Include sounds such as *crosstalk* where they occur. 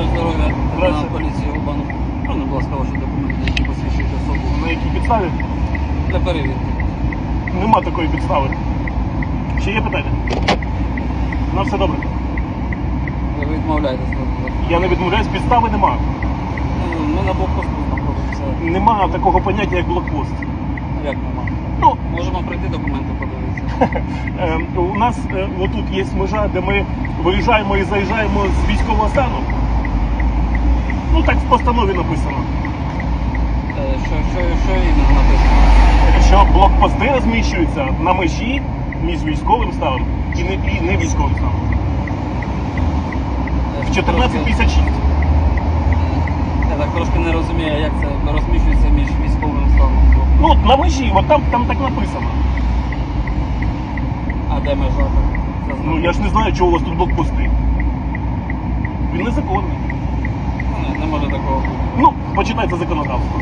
Бажаю здоров'я, Генеральна поліція Губану. Можна, будь ласка, ваші документи, які посвідчують особу На якій підставі? для перевірки. Нема такої підстави. Чи є питання? На все добре. Ви відмовляєтесь. Я не відмовляюсь, підстави нема. Е, ми на блокпосту знаходимося. Нема такого поняття, як блокпост. Як нема? Ну, Можемо прийти документи, подивитися. *laughs* Ем, у нас е, отут є межа, де ми виїжджаємо і заїжджаємо з військового стану. Постанові написано. Е, Що, що, що іменно написано? Що блокпости розміщуються на межі між військовим станом і не, і не військовим станом. Е, В 1456. Я так трошки не розумію, як це розміщується між військовим станом. Ну, от на межі, от там, там так написано. А де межа? так? Це Ну я ж не знаю, чого у вас тут блокпости. Він незаконний. Не може такого. Ну, почитайте законодавство.